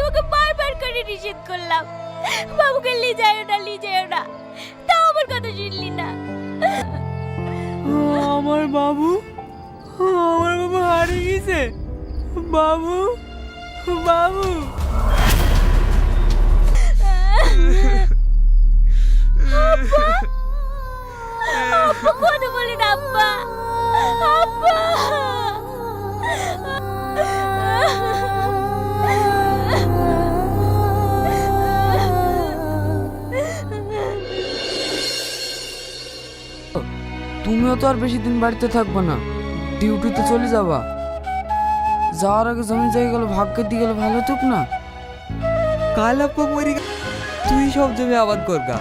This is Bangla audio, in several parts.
তোমাকে বারবার করে নিষেধ করলাম। বাবুকে নিয়ে যাও না নিয়ে যাও না। তাও আমার কথা শুনলি না। আমার বাবু? আমার বাবু হারিয়ে গেছে। বাবু? বাবু? আব্বা কথা বলি না আব্বা। আব্বা! তুমিও তো আর বেশি দিন বাড়িতে থাকবে না। ডিউটিতে চলে যাবা। যাওয়ার আগে জমি জায়গা গেলে ভাগ্যের দিকে গেলে ভালো হতুক না? কাল আপা মরে গে- তুই সব জমি আবাদ করগা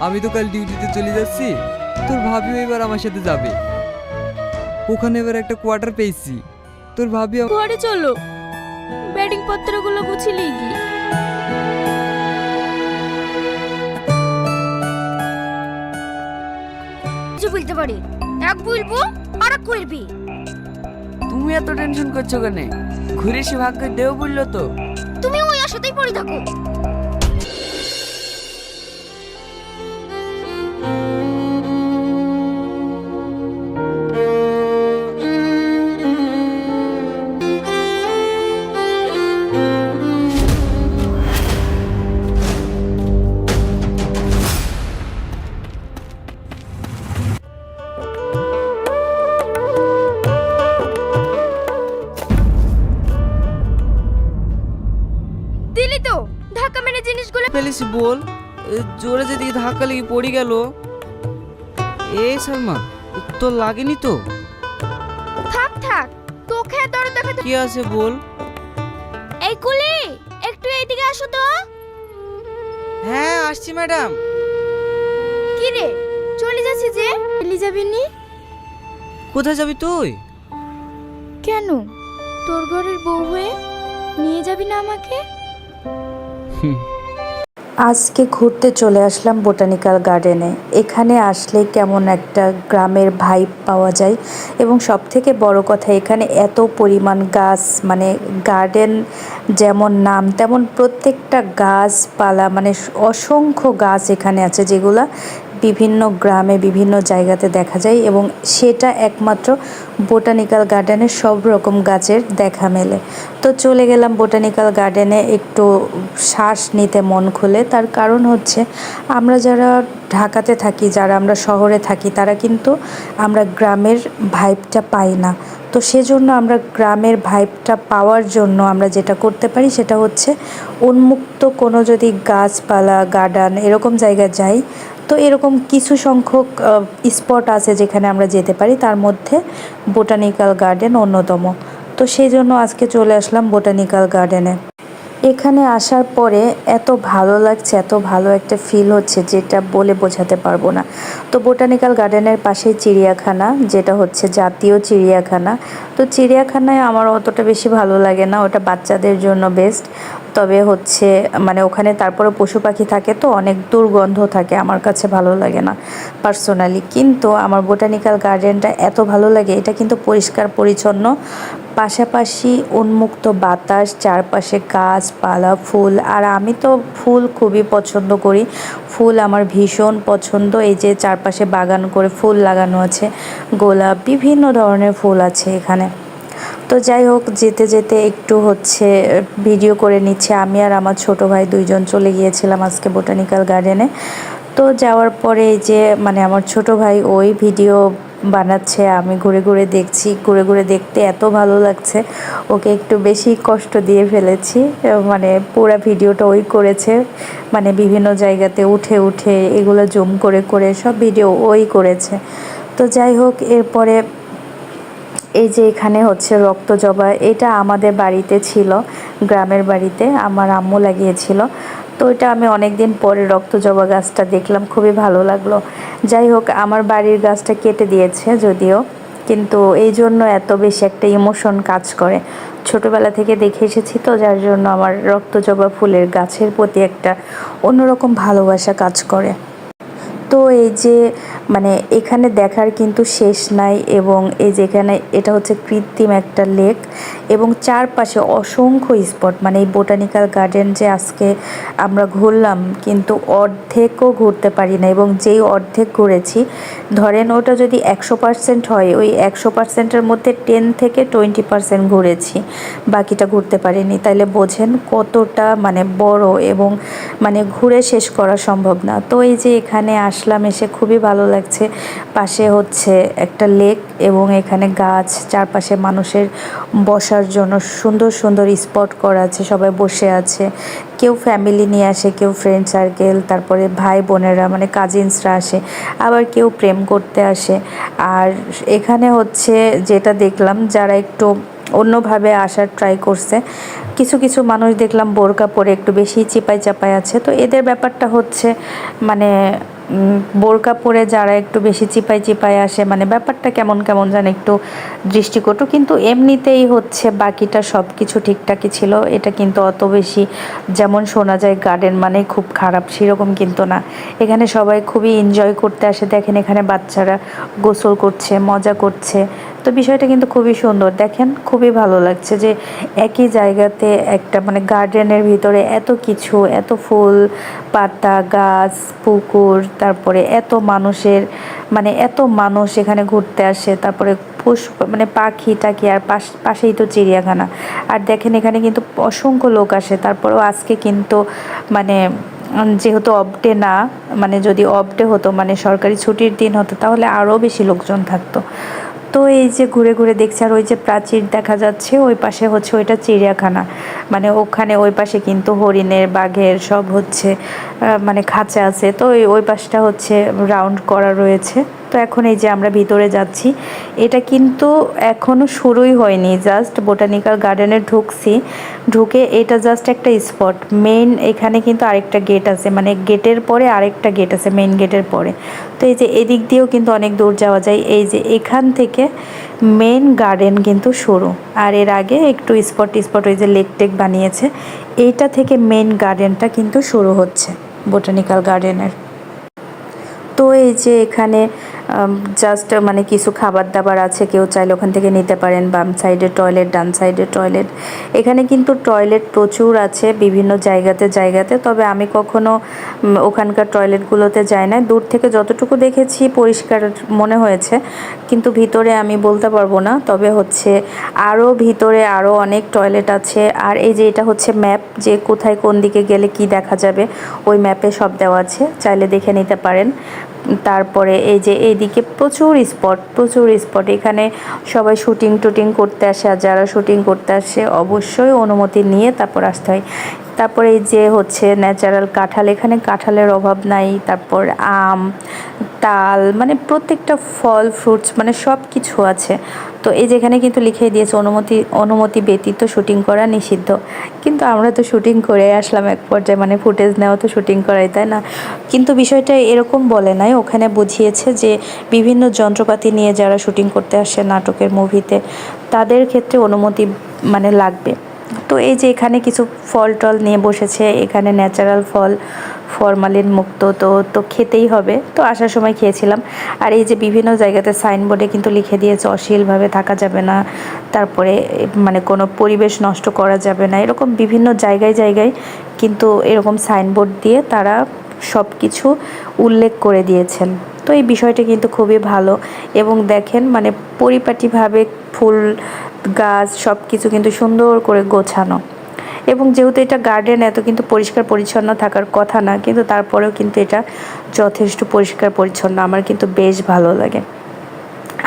আমি তো কাল ডিউটিতে চলে যাচ্ছি। তোর ভাবিও এবার আমার সাথে যাবে। ওখানে এবার একটা কোয়ার্টার পেয়েছি। তোর ভাবি ঘরে চলো। ব্যাটিং পত্রগুলো গুছিয়ে গি কিছু বলতে পারি? এক বলব আর এক করবি তুমি এত টেনশন করছ কেন? ঘুরে সে ভাগ্য দেও বলল তো। তুমি ওই আশাতেই পড়ে থাকো। জিনিসগুলো বল জোরে যেদিকে ধাক্কা লেগে পড়ে গেল। এই শর্মা তোর লাগেনি তো? থাক থাক তোকে আর দরদ কি আছে বল? এই কুলি একটু এইদিকে আসো তো। হ্যাঁ আসছি ম্যাডাম। কি রে চলে যাচ্ছি যে? চলে যাবি নি? কোথায় যাবি তুই? কেন? তোর ঘরের বউ হয়ে নিয়ে যাবি না আমাকে? আজকে ঘুরতে চলে আসলাম বোটানিক্যাল গার্ডেনে। এখানে আসলে কেমন একটা গ্রামের ভাইব পাওয়া যায় এবং সব থেকে বড় কথা, এখানে এত পরিমাণ গাছ মানে গার্ডেন যেমন নাম, তেমন প্রত্যেকটা গাছপালা মানে অসংখ্য গাছ এখানে আছে যেগুলা বিভিন্ন গ্রামে, বিভিন্ন জায়গাতে দেখা যায় এবং সেটা একমাত্র বোটানিক্যাল গার্ডেনে সব রকম গাছের দেখা মেলে। তো চলে গেলাম বোটানিক্যাল গার্ডেনে একটু শ্বাস নিতে মন খুলে। তার কারণ হচ্ছে আমরা যারা ঢাকাতে থাকি, যারা আমরা শহরে থাকি, তারা কিন্তু আমরা গ্রামের ভাইবটা পাই না। তো সেজন্য আমরা গ্রামের ভাইবটা পাওয়ার জন্য আমরা যেটা করতে পারি সেটা হচ্ছে উন্মুক্ত কোনো যদি গাছপালা, গার্ডেন এরকম জায়গায় যাই তো এরকম কিছু সংখ্যক স্পট আছে যেখানে আমরা যেতে পারি। তার মধ্যে বোটানিক্যাল গার্ডেন অন্যতম। তো সেই জন্য আজকে চলে আসলাম বোটানিক্যাল গার্ডেনে এখানে আসার পরে এত ভালো লাগছে, এত ভালো একটা ফিল হচ্ছে যেটা বলে বোঝাতে পারব না। তো বোটানিক্যাল গার্ডেনের পাশেই চিড়িয়াখানা, যেটা হচ্ছে জাতীয় চিড়িয়াখানা। তো চিড়িয়াখানায় আমার অতটা বেশি ভালো লাগে না, ওটা বাচ্চাদের জন্য বেস্ট তবে হচ্ছে মানে ওখানে তারপরে পশু পাখি থাকে তো অনেক দুর্গন্ধ থাকে, আমার কাছে ভালো লাগে না পার্সোনালি কিন্তু আমার বোটানিক্যাল গার্ডেনটা এত ভালো লাগে, এটা কিন্তু পরিষ্কার, পরিচ্ছন্ন। পাশাপাশি উন্মুক্ত বাতাস, চারপাশে গাছপালা, ফুল, আর আমি তো ফুল খুবই পছন্দ করি। ফুল আমার ভীষণ পছন্দ, এই যে চারপাশে বাগান করে ফুল লাগানো আছে, গোলাপ, বিভিন্ন ধরনের ফুল আছে এখানে। তো যাই হোক, যেতে যেতে একটু হচ্ছে ভিডিও করে নিচ্ছে। আমি আর আমার ছোট ভাই দুইজন চলে গিয়েছিলাম আজকে বোটানিক্যাল গার্ডেনে তো যাওয়ার পরে যে মানে আমার ছোট ভাই ওই ভিডিও বানাচ্ছে, আমি ঘুরে ঘুরে দেখছি। ঘুরে ঘুরে দেখতে এত ভালো লাগছে। ওকে একটু বেশি কষ্ট দিয়ে ফেলেছি। মানে পুরো ভিডিওটা ওই করেছে। মানে বিভিন্ন জায়গাতে উঠে উঠে এগুলো জুম করে করে সব ভিডিও ওই করেছে। তো যাই হোক, এরপরে এই যে এখানে হচ্ছে রক্ত জবা, এটা আমাদের বাড়িতে ছিল, গ্রামের বাড়িতে, আমার আম্মু লাগিয়েছিল। তো এটা আমি অনেক দিন পরে রক্ত জবা গাছটা দেখলাম, খুবই ভালো লাগল। যাই হোক, আমার বাড়ির গাছটা কেটে দিয়েছে যদিও, কিন্তু এই জন্য এত বেশি একটা ইমোশন কাজ করে। ছোটবেলা থেকে দেখে এসেছি তো, যার জন্য আমার রক্ত জবা ফুলের গাছের প্রতি একটা অন্যরকম ভালোবাসা কাজ করে। তো এই যে মানে এখানে দেখার কিন্তু শেষ নাই এবং এই যেখানে এটা হচ্ছে কৃত্রিম একটা লেক এবং চারপাশে অসংখ্য স্পট মানে এই বোটানিক্যাল গার্ডেন যে আজকে আমরা ঘুরলাম, কিন্তু অর্ধেকও ঘুরতে পারি না এবং যেই অর্ধেক ঘুরেছি, ধরেন ওটা যদি একশো পার্সেন্ট হয়, ওই একশো পার্সেন্টের মধ্যে টেন থেকে টোয়েন্টি পার্সেন্ট ঘুরেছি, বাকিটা ঘুরতে পারিনি। তাইলে বোঝেন কতটা মানে বড় এবং মানে ঘুরে শেষ করা সম্ভব না। তো এই যে এখানে আসলাম, এসে খুবই ভালো লাগছে। পাশে হচ্ছে একটা লেক এবং এখানে গাছ, চারপাশে মানুষের বসার জন্য সুন্দর সুন্দর স্পট করা আছে, সবাই বসে আছে। কেউ ফ্যামিলি নিয়ে আসে, কেউ ফ্রেন্ড সার্কেল তারপরে ভাই বোনেরা মানে কাজিনসরা আসে, আবার কেউ প্রেম করতে আসে। আর এখানে হচ্ছে যেটা দেখলাম, যারা একটু অন্যভাবে আসার ট্রাই করছে, কিছু কিছু মানুষ দেখলাম বোরকা পরে একটু বেশি চিপাই চাপাই আছে। তো এদের ব্যাপারটা হচ্ছে মানে বোরকা পরে যারা একটু বেশি চিপাই চিপাই আসে মানে ব্যাপারটা কেমন কেমন যেন একটু দৃষ্টিকটু, কিন্তু এমনিতেই হচ্ছে বাকিটা সব কিছু ঠিকঠাকই ছিল। এটা কিন্তু অত বেশি যেমন শোনা যায় গার্ডেন মানে খুব খারাপ, সেরকম কিন্তু না। এখানে সবাই খুবই এনজয় করতে আসে। দেখেন এখানে বাচ্চারা গোসল করছে, মজা করছে। তো বিষয়টা কিন্তু খুবই সুন্দর। দেখেন, খুবই ভালো লাগছে যে একই জায়গাতে একটা মানে গার্ডেনের ভিতরে এত কিছু, এত ফুল, পাতা, গাছ, পুকুর, তারপরে এত মানুষের মানে এত মানুষ এখানে ঘুরতে আসে, তারপরে পশু মানে পাখি টাকি আর পাশ, পাশেই তো চিড়িয়াখানা। আর দেখেন, এখানে কিন্তু অসংখ্য লোক আসে, তারপরেও আজকে কিন্তু মানে যেহেতু অফডে না মানে যদি অফডে হতো মানে সরকারি ছুটির দিন হতো, তাহলে আরও বেশি লোকজন থাকতো। তো এই যে ঘুরে ঘুরে দেখছি, আর ওই যে প্রাচীর দেখা যাচ্ছে, ওই পাশে হচ্ছে ওইটা চিড়িয়াখানা। মানে ওখানে ওই পাশে কিন্তু হরিণের বাঘের সব হচ্ছে। মানে খাঁচা আছে। তো ওই ওই পাশটা হচ্ছে রাউন্ড করা রয়েছে। তো এখন এই যে আমরা ভিতরে যাচ্ছি, এটা কিন্তু এখনও শুরুই হয়নি। জাস্ট বোটানিক্যাল গার্ডেনে ঢুকছি। ঢুকে এটা জাস্ট একটা স্পট মেইন এখানে কিন্তু আরেকটা গেট আছে। মানে গেটের পরে আরেকটা গেট আছে মেইন গেটের পরে। তো এই যে এদিক দিয়েও কিন্তু অনেক দূর যাওয়া যায়। এই যে এখান থেকে মেইন গার্ডেন কিন্তু শুরু। আর এর আগে একটু স্পট স্পট ওই যে লেক টেক বানিয়েছে। এইটা থেকে মেইন গার্ডেনটা কিন্তু শুরু হচ্ছে। বোটানিক্যাল গার্ডেনের তো এই যে এখানে জাস্ট মানে কিছু খাবার দাবার আছে, কেউ চাইলে ওখান থেকে নিতে পারেন, বাম সাইডে টয়লেট ডান সাইডে টয়লেট এখানে কিন্তু টয়লেট প্রচুর আছে, বিভিন্ন জায়গাতে জায়গাতে, তবে আমি কখনো ওখানকার টয়লেটগুলোতে যাই না দূর থেকে যতটুকু দেখেছি, পরিষ্কার মনে হয়েছে, কিন্তু ভিতরে আমি বলতে পারব না, তবে হচ্ছে আরও ভিতরে আরও অনেক টয়লেট আছে, আর এই যে এটা হচ্ছে ম্যাপ যে কোথায় কোন দিকে গেলে কি দেখা যাবে, ওই ম্যাপে সব দেওয়া আছে, চাইলে দেখে নিতে পারেন। তারপরে এই যে এইদিকে প্রচুর স্পট প্রচুর স্পট এখানে সবাই শুটিং টুটিং করতে আসে, আর যারা শুটিং করতে আসে, অবশ্যই অনুমতি নিয়ে তারপর আসতে হয়। তারপরে এই যে হচ্ছে ন্যাচারাল কাঁঠাল, এখানে কাঁঠালের অভাব নাই, তারপর আম, তাল মানে প্রত্যেকটা ফল ফ্রুটস মানে সব কিছু আছে। তো এই যেখানে কিন্তু লিখে দিয়েছে অনুমতি অনুমতি ব্যতীত শুটিং করা নিষিদ্ধ। কিন্তু আমরা তো শুটিং করে আসলাম এক পর্যায়ে মানে ফুটেজ নেওয়া তো শুটিং করাই, তাই না? কিন্তু বিষয়টা এরকম বলে নাই। ওখানে বুঝিয়েছে যে বিভিন্ন যন্ত্রপাতি নিয়ে যারা শুটিং করতে আসে নাটকের মুভিতে তাদের ক্ষেত্রে অনুমতি মানে লাগবে। তো এই যে এখানে কিছু ফল টল নিয়ে বসেছে, এখানে ন্যাচারাল ফল ফরমালিন মুক্ত, তো তো খেতেই হবে। তো আসার সময় খেয়েছিলাম। আর এই যে বিভিন্ন জায়গাতে সাইনবোর্ডে কিন্তু লিখে দিয়েছে, অশ্লীলভাবে থাকা যাবে না। তারপরে মানে কোনো পরিবেশ নষ্ট করা যাবে না। এরকম বিভিন্ন জায়গায় জায়গায় কিন্তু এরকম সাইনবোর্ড দিয়ে তারা সব কিছু উল্লেখ করে দিয়েছেন। তো এই বিষয়টা কিন্তু খুবই ভালো। এবং দেখেন মানে পরিপাটিভাবে ফুল, গাছ সব কিছু কিন্তু সুন্দর করে গোছানো। এবং যেহেতু এটা গার্ডেন এত কিন্তু পরিষ্কার পরিচ্ছন্ন থাকার কথা না, কিন্তু তারপরেও কিন্তু এটা যথেষ্ট পরিষ্কার পরিচ্ছন্ন। আমার কিন্তু বেশ ভালো লাগে।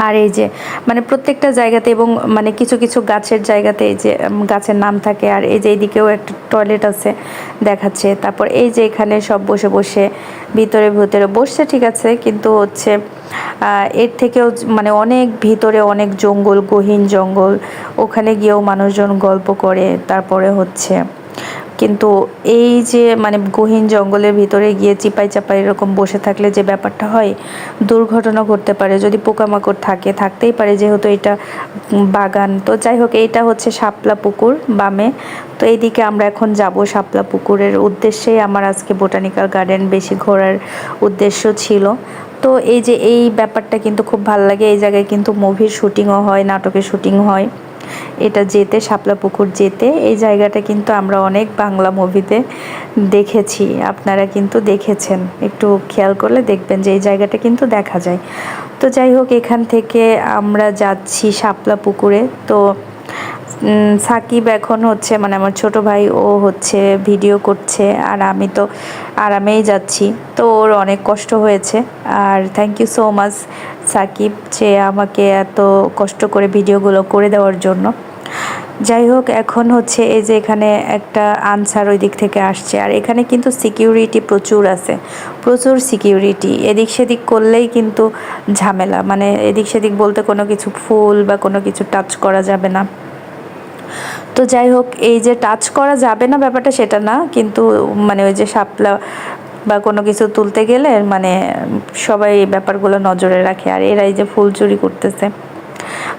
আর এই যে মানে প্রত্যেকটা জায়গাতে এবং মানে কিছু কিছু গাছের জায়গাতে এই যে গাছের নাম থাকে আর এই যে এইদিকেও একটা টয়লেট আছে দেখাচ্ছে। তারপর এই যে এখানে সব বসে বসে, ভিতরে ভিতরে বসছে ঠিক আছে, কিন্তু হচ্ছে এর থেকেও মানে অনেক ভিতরে অনেক জঙ্গল, গহীন জঙ্গল, ওখানে গিয়েও মানুষজন গল্প করে, তারপরে হচ্ছে কিন্তু এই যে মানে গহীন জঙ্গলের ভিতরে গিয়ে চিপাই চাপাই এরকম বসে থাকলে যে ব্যাপারটা হয়, দুর্ঘটনা ঘটতে পারে, যদি পোকামাকড় থাকে, থাকতেই পারে যেহেতু এটা বাগান। তো যাই হোক, এইটা হচ্ছে শাপলা পুকুর বামে। তো এইদিকে আমরা এখন যাব শাপলা পুকুরের উদ্দেশ্যেই। আমার আজকে বোটানিক্যাল গার্ডেন বেশি ঘোরার উদ্দেশ্য ছিল। তো এই যে এই ব্যাপারটা কিন্তু খুব ভালো লাগে। এই জায়গায় কিন্তু মুভির শুটিংও হয়, নাটকের শুটিং হয়। এটা যেতে শাপলা পুকুর যেতে, এই জায়গাটা কিন্তু আমরা অনেক বাংলা মুভিতে দেখেছি। আপনারা কিন্তু দেখেছেন। একটু খেয়াল করলে দেখবেন যে এই জায়গাটা কিন্তু দেখা যায়। তো যাই হোক, এখান থেকে আমরা যাচ্ছি শাপলা পুকুরে তো সাকিব এখন হচ্ছে মানে আমার ছোট ভাই, ও হচ্ছে ভিডিও করছে, আর আমি তো আরামেই যাচ্ছি। তো ওর অনেক কষ্ট হয়েছে, আর thank you so much Sakib যে আমাকে এত কষ্ট করে ভিডিওগুলো করে দেওয়ার জন্য। যাই হোক, এখন হচ্ছে এই যে এখানে একটা আনসার ওই দিক থেকে আসছে, আর এখানে কিন্তু সিকিউরিটি প্রচুর আছে, প্রচুর সিকিউরিটি এদিক সেদিক করলেই কিন্তু ঝামেলা মানে এদিক সেদিক বলতে কোনো কিছু ফুল বা কোনো কিছু টাচ করা যাবে না। তো যাই হোক, এই যে টাচ করা যাবে না ব্যাপারটা সেটা না, কিন্তু মানে ওই যে শাপলা বা কোনো কিছু তুলতে গেলে মানে সবাই এই ব্যাপারগুলো নজরে রাখে। আর এরা এই যে ফুল চুরি করতেছে।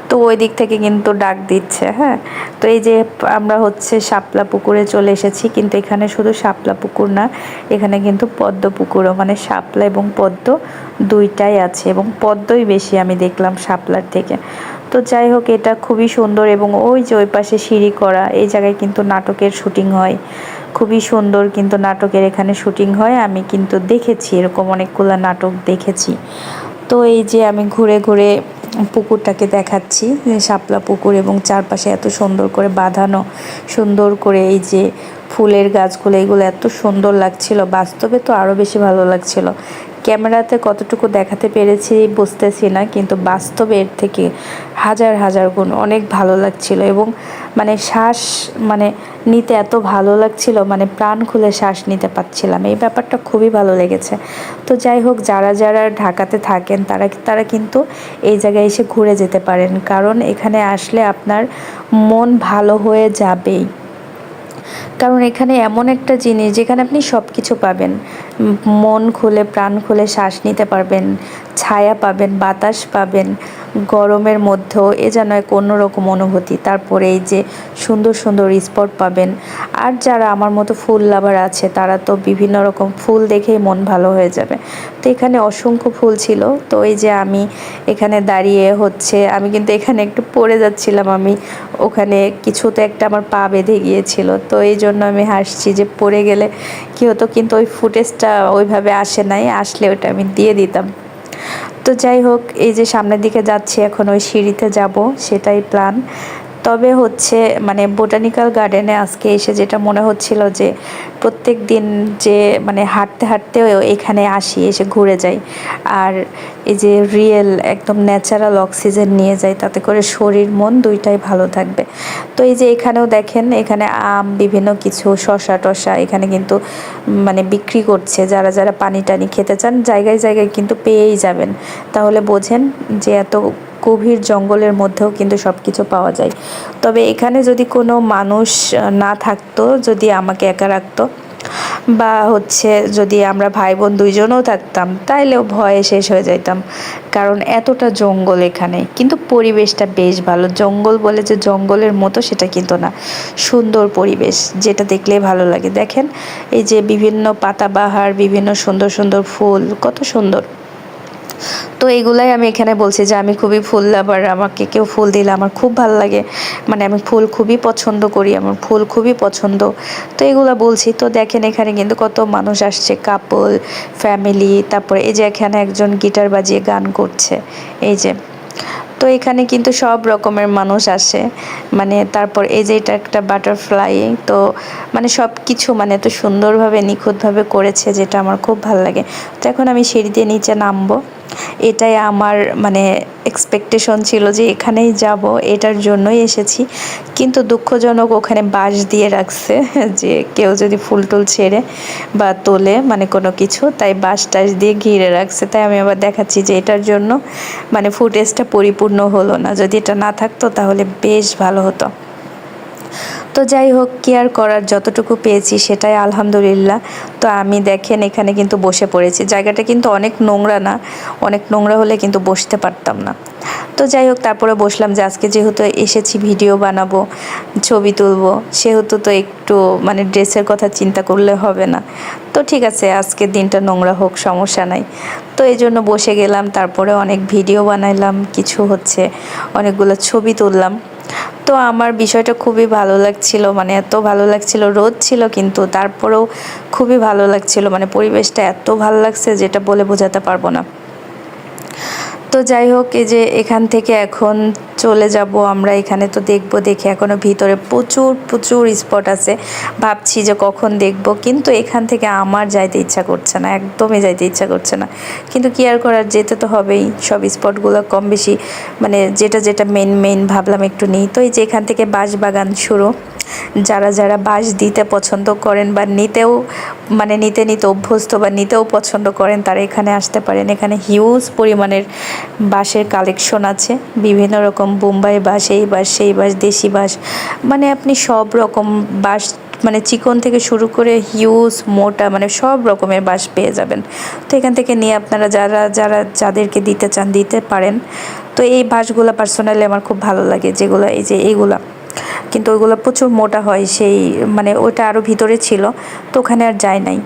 তো ওই দিক থেকে কিন্তু ডাক দিচ্ছে হ্যাঁ? তো এই যে আমরা হচ্ছে শাপলা পুকুরে চলে এসেছি, কিন্তু এখানে শুধু শাপলা পুকুর না, এখানে কিন্তু পদ্ম পুকুরও মানে শাপলা এবং পদ্ম দুইটাই আছে এবং পদ্মই বেশি আমি দেখলাম শাপলার থেকে। তো যাই হোক, এটা খুবই সুন্দর এবং ওই যে ওই পাশে সিঁড়ি করা, এই জায়গায় কিন্তু নাটকের শুটিং হয়। খুবই সুন্দর কিন্তু নাটকের এখানে শুটিং হয়, আমি কিন্তু দেখেছি, এরকম অনেকগুলো নাটক দেখেছি। তো এই যে আমি ঘুরে ঘুরে পুকুরটাকে দেখাচ্ছি শাপলা পুকুর এবং চারপাশে এত সুন্দর করে বাঁধানো, সুন্দর করে এই যে ফুলের গাছগুলো, এগুলো এত সুন্দর লাগছিল। বাস্তবে তো আরও বেশি ভালো লাগছিল। ক্যামেরাতে কতটুকু দেখাতে পেরেছি বুঝতেছি না, কিন্তু বাস্তবে এর থেকে হাজার হাজার গুণ অনেক ভালো লাগছিল এবং মানে শ্বাস মানে নিতে এত ভালো লাগছিল মানে প্রাণ খুলে শ্বাস নিতে পারছিলাম। এই ব্যাপারটা খুবই ভালো লেগেছে। তো যাই হোক, যারা যারা ঢাকাতে থাকেন, তারা তারা কিন্তু এই জায়গায় এসে ঘুরে যেতে পারেন। কারণ এখানে আসলে আপনার মন ভালো হয়ে যাবেই। কারণ এখানে এমন একটা জিনিস যেখানে আপনি সব কিছু পাবেন। মন খুলে, প্রাণ খুলে শ্বাস নিতে পারবেন, ছায়া পাবেন, বাতাস পাবেন, গরমের মধ্যেও এ যেন এক অন্যরকম অনুভূতি। তারপরে এই যে সুন্দর সুন্দর স্পট পাবেন। আর যারা আমার মতো ফুল লাভার আছে, তারা তো বিভিন্ন রকম ফুল দেখেই মন ভালো হয়ে যাবে। তো এখানে অসংখ্য ফুল ছিল। তো এই যে আমি এখানে দাঁড়িয়ে হচ্ছে, আমি কিন্তু এখানে একটু পড়ে যাচ্ছিলাম আমি। ওখানে কিছুতে একটা আমার পা বেঁধে গিয়েছিল। তো এই জন্য আমি হাসছি যে পড়ে গেলে কী হতো, কিন্তু ওই ফুটেজটা ওইভাবে আসে নাই। আসলে ওটা আমি দিয়ে দিতাম। তো যাই হোক, এই যে সামনের দিকে যাচ্ছি, এখন ওই সিঁড়িতে যাব, সেটাই প্ল্যান তবে হচ্ছে মানে বোটানিক্যাল গার্ডেনে আজকে এসে যেটা মনে হচ্ছিল যে প্রত্যেক দিন যে মানে হাঁটতে হাঁটতেও এখানে আসি, এসে ঘুরে যাই। আর এই যে রিয়েল একদম ন্যাচারাল অক্সিজেন নিয়ে যাই, তাতে করে শরীর, মন দুইটাই ভালো থাকবে। তো এই যে এখানেও দেখেন, এখানে আম, বিভিন্ন কিছু শশা টশা এখানে কিন্তু মানে বিক্রি করছে। যারা যারা পানি টানি খেতে চান, জায়গায় জায়গায় কিন্তু পেয়েই যাবেন। তাহলে বোঝেন যে এত গভীর জঙ্গলের মধ্যেও কিন্তু সব কিছু পাওয়া যায়। তবে এখানে যদি কোনো মানুষ না থাকতো, যদি আমাকে একা রাখতো, বা হচ্ছে যদি আমরা ভাই বোন দুইজনও থাকতাম, তাইলেও ভয়ে শেষ হয়ে যাইতাম। কারণ এতটা জঙ্গল এখানে। কিন্তু পরিবেশটা বেশ ভালো। জঙ্গল বলে যে জঙ্গলের মতো, সেটা কিন্তু না। সুন্দর পরিবেশ, যেটা দেখলেই ভালো লাগে। দেখেন, এই যে বিভিন্ন পাতাবাহার, বিভিন্ন সুন্দর সুন্দর ফুল, কত সুন্দর। তো এগুলাই আমি এখানে বলছি যে আমি খুবই ফুল লাভার, আমাকে কেউ ফুল দিলে আমার খুব ভালো লাগে। মানে আমি ফুল খুবই পছন্দ করি, আমার ফুল খুবই পছন্দ। তো এগুলো বলছি, তো দেখেন এখানে কিন্তু কত মানুষ আসছে কাপল ফ্যামিলি তারপরে এই যে এখানে একজন গিটার বাজিয়ে গান করছে, এই যে। তো এখানে কিন্তু সব রকমের মানুষ আসে। মানে তারপর এই যে এটা একটা বাটারফ্লাই তো মানে সব কিছু মানে এত সুন্দরভাবে, নিখুঁতভাবে করেছে যেটা আমার খুব ভালো লাগে। তো এখন আমি সিঁড়ি দিয়ে নিচে নামবো। এটাই আমার মানে এক্সপেকটেশন ছিল যে এখানেই যাব, এটার জন্যই এসেছি। কিন্তু দুঃখজনক ওখানে বাঁশ দিয়ে রাখছে, যে কেউ যদি ফুল টুল ছেড়ে বা তোলে মানে কোনো কিছু, তাই বাঁশ টাশ দিয়ে ঘিরে রাখছে। তাই আমি আবার দেখাচ্ছি যে এটার জন্য মানে ফুটেজটা পরিপূর্ণ হলো না। যদি এটা না থাকতো তাহলে বেশ ভালো হতো। তো যাই হোক কেয়ার করার, যতটুকু পেয়েছি সেটাই আলহামদুলিল্লাহ। তো আমি দেখেন, এখানে কিন্তু বসে পড়েছি। জায়গাটা কিন্তু অনেক নোংরা না, অনেক নোংরা হলে কিন্তু বসতে পারতাম না। তো যাই হোক, তারপরে বসলাম যে আজকে যেহেতু এসেছি, ভিডিও বানাবো, ছবি তুলবো, সেহেতু তো একটু মানে ড্রেসের কথা চিন্তা করলে হবে না। তো ঠিক আছে, আজকের দিনটা নোংরা হোক, সমস্যা নাই। তো এই জন্য বসে গেলাম, তারপরে অনেক ভিডিও বানাইলাম, কিছু হচ্ছে, অনেকগুলো ছবি তুললাম। তো আমার বিষয়টা খুবই ভালো লাগছিল মানে এত ভালো লাগছিল, রোদ ছিল কিন্তু তারপরেও খুবই ভালো লাগছিল মানে পরিবেশটা এত ভালো লাগছে যেটা বলে বোঝাতে পারব না। তো যাই হোক, এই যে এখান থেকে এখন চলে যাব, আমরা এখানে তো দেখব, দেখে এখনও ভিতরে প্রচুর প্রচুর স্পট আছে। ভাবছি যে কখন দেখব, কিন্তু এখান থেকে আমার যাইতে ইচ্ছা করছে না, একদমই যাইতে ইচ্ছা করছে না। কিন্তু কি আর করার, যেতে তো হবেই, সব স্পটগুলো কম বেশি মানে যেটা যেটা মেন মেন ভাবলাম একটু নিই। তো এই যে এখান থেকে বাঁশবাগান শুরু, যারা যারা বাঁশ দিতে পছন্দ করেন বা নিতেও মানে নিতে নিতে অভ্যস্ত বা নিতেও পছন্দ করেন, তারা এখানে আসতে পারেন। এখানে হিউজ পরিমাণের বাঁশের কালেকশন আছে, বিভিন্ন রকম বোম্বাই বাস, এই বাস, সেই বাস, দেশি বাস মানে আপনি সব রকম বাস মানে চিকন থেকে শুরু করে হিউজ মোটা মানে সব রকমের বাস পেয়ে যাবেন। তো এখান থেকে নিয়ে আপনারা যারা যারা যাদেরকে দিতে চান, দিতে পারেন। তো এই বাসগুলো পার্সোনালি আমার খুব ভালো লাগে, যেগুলো এই যে এইগুলা কিন্তু ওইগুলো প্রচুর মোটা হয়, সেই মানে ওটা আরও ভিতরে ছিল, তো ওখানে আর যায় নাই।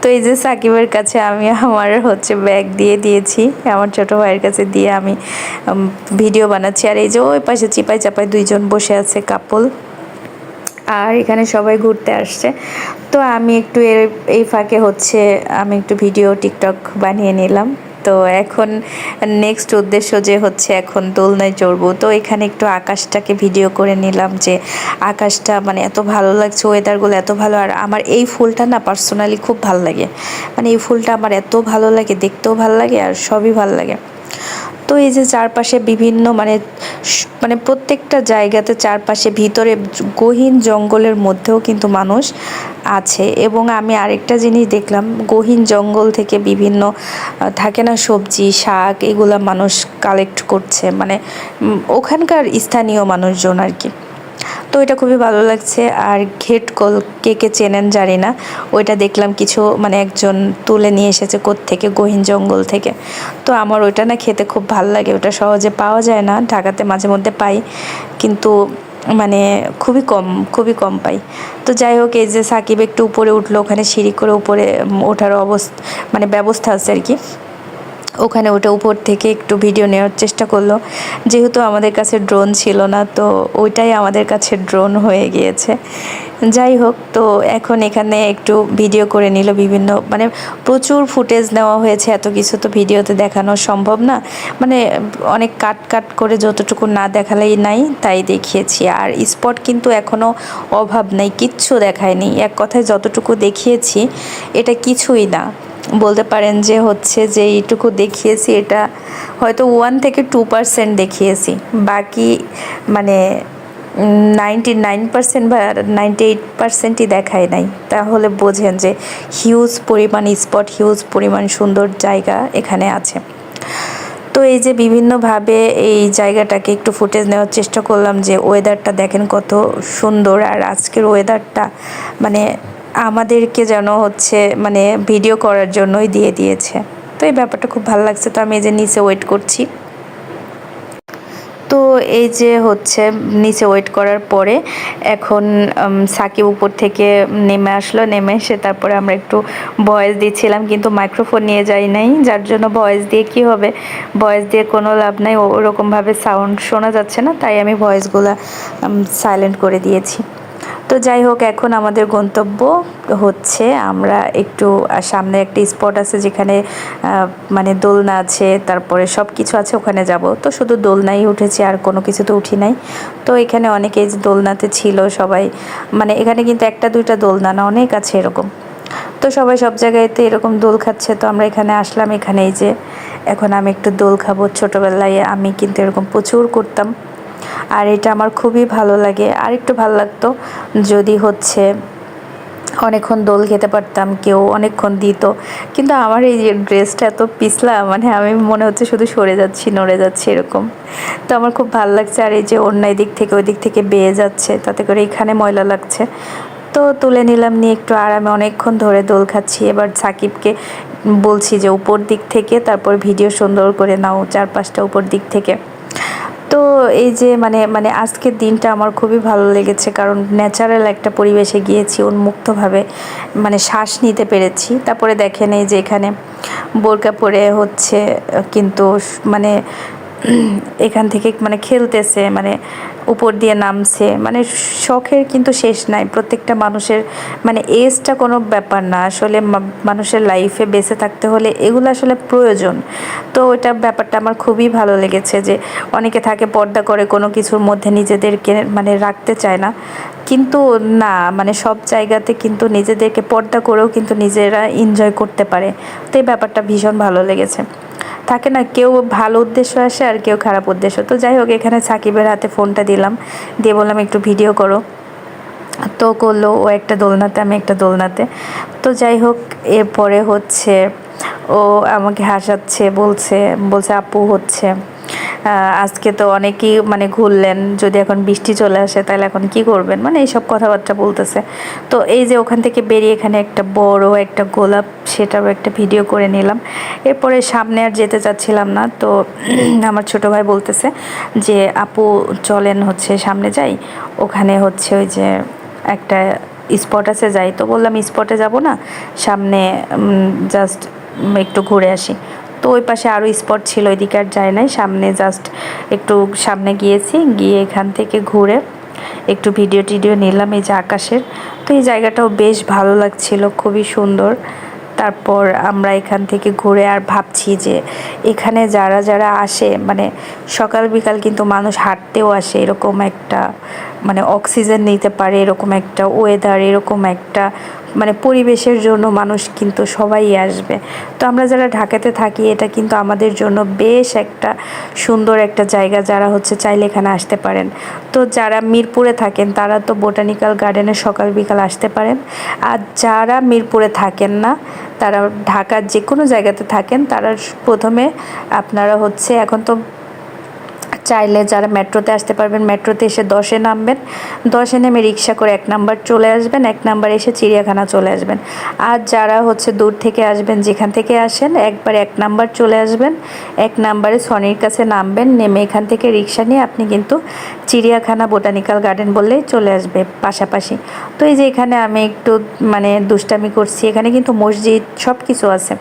তো এই যে সাকিবের কাছে আমি আমার হচ্ছে ব্যাগ দিয়ে দিয়েছি, আমার ছোটো ভাইয়ের কাছে দিয়ে আমি ভিডিও বানাচ্ছি। আর এই যে ওই পাশে চিপাই চাপাই দুইজন বসে আছে কাপল আর এখানে সবাই ঘুরতে আসছে। তো আমি একটু এই ফাঁকে হচ্ছে আমি একটু ভিডিও টিকটক বানিয়ে নিলাম। তো এখন নেক্সট উদ্দেশ্য যে হচ্ছে এখন দোলনায় চড়বো। তো এখানে একটু আকাশটাকে ভিডিও করে নিলাম যে আকাশটা মানে এত ভালো লাগছে ওয়েদারগুলো এত ভালো। আর আমার এই ফুলটা না পার্সোনালি খুব ভালো লাগে। মানে এই ফুলটা আমার এত ভালো লাগে, দেখতেও ভালো লাগে আর সবই ভালো লাগে। তো এই যে চারপাশে বিভিন্ন মানে মানে প্রত্যেকটা জায়গাতে চারপাশে ভিতরে গহীন জঙ্গলের মধ্যেও কিন্তু মানুষ আছে। এবং আমি আরেকটা জিনিস দেখলাম, গহীন জঙ্গল থেকে বিভিন্ন থাকে না সবজি, শাক, এগুলা মানুষ কালেক্ট করছে। মানে ওখানকার স্থানীয় মানুষজন আর কি। তো এটা খুবই ভালো লাগছে। আর ঘেট কল কে কে চেনেন জানি না। ওইটা দেখলাম কিছু মানে একজন তুলে নিয়ে এসেছে থেকে গহীন জঙ্গল থেকে। তো আমার ওইটা না খেতে খুব ভালো লাগে। ওটা সহজে পাওয়া যায় না, ঢাকাতে মাঝে মধ্যে পাই। কিন্তু মানে খুবই কম খুবই কম পাই। তো যাই হোক, এই যে সাকিব একটু উপরে উঠল, ওখানে সিঁড়ি করে উপরে ওঠার অবস্থা মানে ব্যবস্থা আছে আর কি। ওখানে ওটা উপর থেকে একটু ভিডিও নেওয়ার চেষ্টা করল। যেহেতু আমাদের কাছে ড্রোন ছিল না, তো ওইটাই আমাদের কাছে ড্রোন হয়ে গিয়েছে। যাই হোক, তো এখন এখানে একটু ভিডিও করে নিল বিভিন্ন মানে প্রচুর ফুটেজ নেওয়া হয়েছে, এত কিছু তো ভিডিওতে দেখানো সম্ভব না। মানে অনেক কাট কাট করে যতটুকু না দেখালেই নাই, তাই দেখিয়েছি। আর স্পট কিন্তু এখনও অভাব নেই, কিচ্ছু দেখায়নি। এক কথায় যতটুকু দেখিয়েছি, এটা কিছুই না। বলতে পারেন যে হচ্ছে যে এইটুকু দেখিয়েছি, এটা হয়তো ওয়ান থেকে টু পার্সেন্ট দেখিয়েছি। বাকি মানে নাইনটি নাইন পার্সেন্ট বা নাইনটি এইট পার্সেন্টই দেখায় নাই। তাহলে বোঝেন যে হিউজ পরিমাণ স্পট হিউজ পরিমাণ সুন্দর জায়গা এখানে আছে। তো এই যে বিভিন্নভাবে এই জায়গাটাকে একটু ফুটেজ নেওয়ার চেষ্টা করলাম যে ওয়েদারটা দেখেন কত সুন্দর। আর আজকের ওয়েদারটা মানে আমাদেরকে যেন হচ্ছে মানে ভিডিও করার জন্যই দিয়ে দিয়েছে। তো এই ব্যাপারটা খুব ভালো লাগছে। তো আমি এই যে নিচে ওয়েট করছি। তো এই যে হচ্ছে নিচে ওয়েট করার পরে এখন সাকিব উপর থেকে নেমে আসলো। নেমে এসে তারপরে আমরা একটু ভয়েস দিচ্ছিলাম, কিন্তু মাইক্রোফোন নিয়ে যাই নাই। যার জন্য ভয়েস দিয়ে কি হবে? ভয়েস দিয়ে কোনো লাভ নাই। ওরকমভাবে সাউন্ড শোনা যাচ্ছে না। তাই আমি ভয়েসগুলো সাইলেন্ট করে দিয়েছি। তো যাই হোক, এখন আমাদের গন্তব্য হচ্ছে আমরা একটু সামনে একটা স্পট আছে যেখানে মানে দোলনা আছে, তারপরে সব কিছু আছে, ওখানে যাব। তো শুধু দোলনাই উঠেছি, আর কোনো কিছু তো উঠি নাই। তো এখানে অনেকেই দোলনাতে ছিল সবাই মানে এখানে কিন্তু একটা দুইটা দোলনা না, অনেক আছে এরকম। তো সবাই সব জায়গায়তে এরকম দোল খাচ্ছে, তো আমরা এখানে আসলাম এখানেই যে, এখন আমি একটু দোল খাব। ছোটোবেলায় আমি কিন্তু এরকম প্রচুর করতাম। আর এটা আমার খুবই ভালো লাগে। আর একটু ভালো লাগতো যদি হচ্ছে অনেকক্ষণ দোল খেতে পারতাম, কেউ অনেকক্ষণ দিত। কিন্তু আমার এই যে ড্রেসটা এত পিছলা মানে আমি মনে হচ্ছে শুধু সরে যাচ্ছি, নড়ে যাচ্ছি এরকম। তো আমার খুব ভালো লাগছে আর এই যে অন্য দিক থেকে, ওই দিক থেকে বেয়ে যাচ্ছে, তাতে করে এখানে ময়লা লাগছে। তো তুলে নিলাম নিয়ে একটু আরামে অনেকক্ষণ ধরে দোল খাচ্ছি। এবার সাকিবকে বলছি যে উপর দিক থেকে, তারপর ভিডিও সুন্দর করে নাও চার পাঁচটা উপর দিক থেকে। তো এই যে মানে মানে আজকের দিনটা আমার খুবই ভালো লেগেছে, কারণ ন্যাচারাল একটা পরিবেশে গিয়েছি, উন্মুক্তভাবে মানে শ্বাস নিতে পেরেছি। তারপরে দেখেন এই যে এখানে বোরকা পরে হচ্ছে, কিন্তু মানে এখান থেকে মানে খেলতেছে মানে উপর দিয়ে নামছে মানে শখের কিন্তু শেষ নাই। প্রত্যেকটা মানুষের মানে এজটা কোনো ব্যাপার না। আসলে মানুষের লাইফে বেঁচে থাকতে হলে এগুলো আসলে প্রয়োজন। তো ওইটা ব্যাপারটা আমার খুবই ভালো লেগেছে যে অনেকে থাকে পর্দা করে, কোনো কিছুর মধ্যে নিজেদেরকে মানে রাখতে চায় না। কিন্তু না মানে সব জায়গাতে কিন্তু নিজেদেরকে পর্দা করেও কিন্তু নিজেরা এনজয় করতে পারে। তো এই ব্যাপারটা ভীষণ ভালো লেগেছে। থাকে না, কেউ ভালো উদ্দেশ্য আসে আর কেউ খারাপ উদ্দেশ্য। তো যাই হোক, এখানে সাকিবের হাতে ফোনটা দিলাম, দিয়ে বললাম একটু ভিডিও করো। তো করল, ও একটা দোলনাতে, আমি একটা দোলনাতে। তো যাই হোক, এরপরে হচ্ছে ও আমাকে হাসাচ্ছে, বলছে বলছে, আপু হচ্ছে। আজকে তো অনেকেই মানে ঘুরলেন, যদি এখন বৃষ্টি চলে আসে তাহলে এখন কি করবেন? মানে এইসব কথাবার্তা বলতেছে। তো এই যে ওখান থেকে বেরিয়ে এখানে একটা বড় একটা গোলাপ, সেটাও একটা ভিডিও করে নিলাম। এরপরে সামনে আর যেতে চাচ্ছিলাম না, তো আমার ছোট ভাই বলতেছে যে, আপু, চলেন হচ্ছে সামনে যাই। ওখানে হচ্ছে ওই যে একটা স্পট আছে যাই। তো বললাম, স্পটে যাব না, সামনে জাস্ট একটু ঘুরে আসি। ওই পাশে আরও স্পট ছিল, ওইদিকে আর যায় নাই। সামনে জাস্ট একটু সামনে গিয়েছি, গিয়ে এখান থেকে ঘুরে একটু ভিডিও টিডিও নিলাম এই যে আকাশের। তো এই জায়গাটাও বেশ ভালো লাগছিল, খুবই সুন্দর। তারপর আমরা এখান থেকে ঘুরে আর ভাবছি যে এখানে যারা যারা আসে মানে সকাল বিকাল কিন্তু মানুষ হাঁটতেও আসে, এরকম একটা মানে অক্সিজেন নিতে পারে, এরকম একটা ওয়েদার এরকম একটা মানে পরিবেশের জন্য মানুষ কিন্তু সবাই আসবে। তো আমরা যারা ঢাকাতে থাকি, এটা কিন্তু আমাদের জন্য বেশ একটা সুন্দর একটা জায়গা যারা হচ্ছে চাইলে এখানে আসতে পারেন। তো যারা মিরপুরে থাকেন, তারা তো বোটানিক্যাল গার্ডেনে সকাল বিকাল আসতে পারেন। আর যারা মিরপুরে থাকেন না, তারা ঢাকার যে কোনো জায়গাতে থাকেন, তারা প্রথমে আপনারা হচ্ছে এখন তো চাইলে যারা মেট্রোতে আসতে পারবেন, মেট্রোতে এসে দশে নামবেন। দশে নেমে রিক্সা করে এক নাম্বার চলে আসবেন, এক নাম্বার এসে চিড়িয়াখানা চলে আসবেন। আর যারা হচ্ছে দূর থেকে আসবেন, যেখান থেকে আসেন, একবার এক নাম্বার চলে আসবেন, এক নাম্বারে সনির কাছে নামবেন, নেমে এখান থেকে রিক্সা নিয়ে আপনি কিন্তু চিড়িয়াখানা বোটানিক্যাল গার্ডেন বললেই চলে আসবে পাশাপাশি। তো এই যে এখানে আমি একটু মানে দুষ্টামি করছি, এখানে কিন্তু মসজিদ সব কিছু আছে।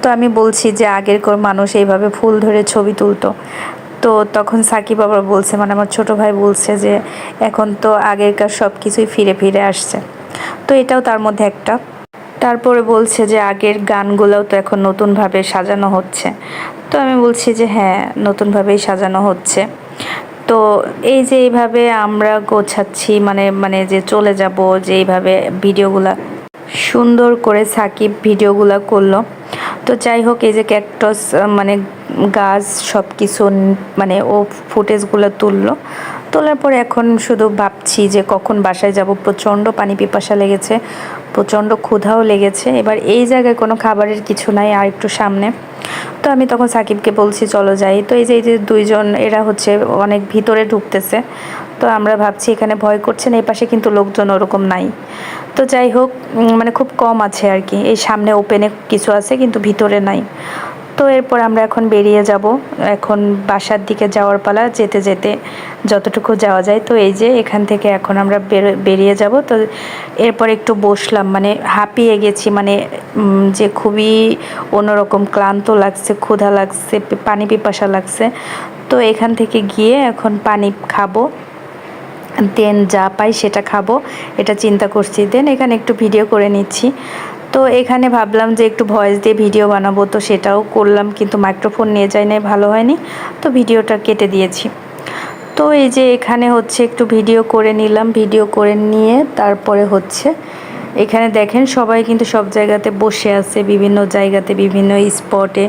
তো আমি বলছি যে আগের মানুষ এইভাবে ফুল ধরে ছবি তুলতো। তো তখন সাকিব আবার বলছে মানে আমার ছোট ভাই বলছে যে, এখন তো আগেরকার সব কিছুই ফিরে ফিরে আসছে। তো এটাও তার মধ্যে একটা। তারপরে বলছে যে, আগের গানগুলোও তো এখন নতুনভাবে সাজানো হচ্ছে। তো আমি বলছি যে হ্যাঁ নতুনভাবেই সাজানো হচ্ছে। তো এই যে এইভাবে আমরা গোছাচ্ছি মানে মানে যে চলে যাব, যে এইভাবে ভিডিওগুলা সুন্দর করে সাকিব ভিডিওগুলো করল। তো যাই হোক, এই যে ক্যাকটস মানে গাছ সব কিছু মানে ও ফুটেজগুলো তুললো। তোলার পরে এখন শুধু ভাবছি যে কখন বাসায় যাব। প্রচণ্ড পানি পিপাসা লেগেছে, প্রচণ্ড ক্ষুধাও লেগেছে। এবার এই জায়গায় কোনো খাবারের কিছু নাই আর একটু সামনে। তো আমি তখন সাকিবকে বলছি, চলো যাই। তো এই যে এই যে দুইজন, এরা হচ্ছে অনেক ভিতরে ঢুকতেছে। তো আমরা ভাবছি এখানে ভয় করছে না এই পাশে কিন্তু লোকজন ওরকম নাই। তো যাই হোক মানে খুব কম আছে আর কি। এই সামনে ওপেনে কিছু আছে, কিন্তু ভিতরে নাই। তো এরপর আমরা এখন বেরিয়ে যাব। এখন বাসার দিকে যাওয়ার পালা, যেতে যেতে যতটুকু যাওয়া যায়। তো এই যে এখান থেকে এখন আমরা বের- বেরিয়ে যাব। তো এরপর একটু বসলাম মানে হাঁপিয়ে গেছি মানে যে খুবই অন্যরকম ক্লান্ত লাগছে, ক্ষুধা লাগছে পানি পিপাসা লাগছে। তো এখান থেকে গিয়ে এখন পানি খাব। দেন যা পাই সেটা খাব। এটা চিন্তা করছি। দেন এখানে একটু ভিডিও করে নিচ্ছি। তো এখানে ভাবলাম যে একটু ভয়েস দিয়ে ভিডিও বানাবো। তো সেটাও করলাম, কিন্তু মাইক্রোফোন নিয়ে যাই নাই, ভালো হয়নি। তো ভিডিওটা কেটে দিয়েছি। তো এই যে এখানে হচ্ছে একটু ভিডিও করে নিলাম। ভিডিও করে নিয়ে তারপরে হচ্ছে এখানে দেখেন সবাই কিন্তু সব জায়গাতে বসে আছে, বিভিন্ন জায়গাতে, বিভিন্ন স্পটে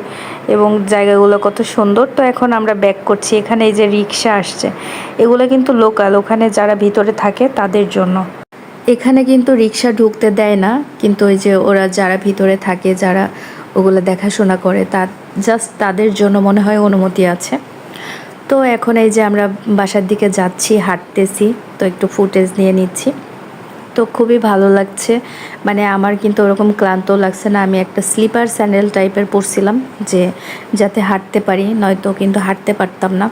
এবং জায়গাগুলো কত সুন্দর। তো এখন আমরা ব্যাক করছি, এখানে এই যে রিক্সা আসছে, এগুলো কিন্তু লোকাল ওখানে যারা ভিতরে থাকে তাদের জন্য। এখানে কিন্তু রিক্সা ঢুকতে দেয় না, কিন্তু ওই যে ওরা যারা ভিতরে থাকে, যারা ওগুলো দেখাশোনা করে, তা জাস্ট তাদের জন্য মনে হয় অনুমতি আছে। তো এখন এই যে আমরা বাসার দিকে যাচ্ছি, হাঁটতেছি, তো একটু ফুটেজ নিয়ে নিচ্ছি। তো খুবই ভালো লাগছে। মানে আমার কিন্তু ওরকম ক্লান্ত লাগছে না। আমি একটা স্লিপার স্যান্ডেল টাইপের পরছিলাম যে, যাতে হাঁটতে পারি, নয়তো কিন্তু হাঁটতে পারতাম না।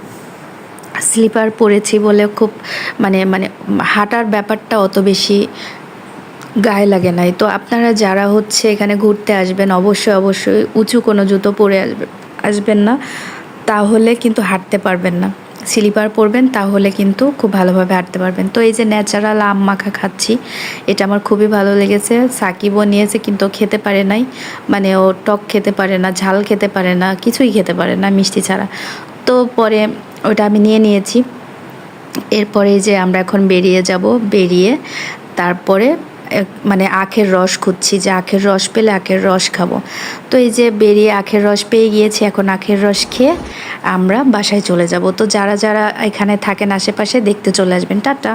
স্লিপার পরেছি বলে খুব মানে মানে হাঁটার ব্যাপারটা অত বেশি গায়ে লাগে নাই। তো আপনারা যারা হচ্ছে এখানে ঘুরতে আসবেন, অবশ্যই অবশ্যই উঁচু কোনো জুতো পরে আসবে, আসবেন না। তাহলে কিন্তু হাঁটতে পারবেন না। স্লিপার পরবেন, তাহলে কিন্তু খুব ভালোভাবে হাঁটতে পারবেন। তো এই যে ন্যাচারাল আম মাখা খাচ্ছি, এটা আমার খুবই ভালো লেগেছে। সাকিবও নিয়েছে, কিন্তু খেতে পারে নাই। মানে ও টক খেতে পারে না, ঝাল খেতে পারে না, কিছুই খেতে পারে না মিষ্টি ছাড়া। তো পরে ওটা আমি নিয়ে নিয়েছি। এরপরে যে আমরা এখন বেরিয়ে যাব, বেরিয়ে তারপরে মানে আখের রস খুঁজছি যে আখের রস পেলে আখের রস খাব। তো এই যে বেরিয়ে আখের রস পেয়ে গিয়েছি, এখন আখের রস খেয়ে আমরা বাসায় চলে যাব। তো যারা যারা এখানে থাকেন আশেপাশে দেখতে চলে আসবেন। টাটা।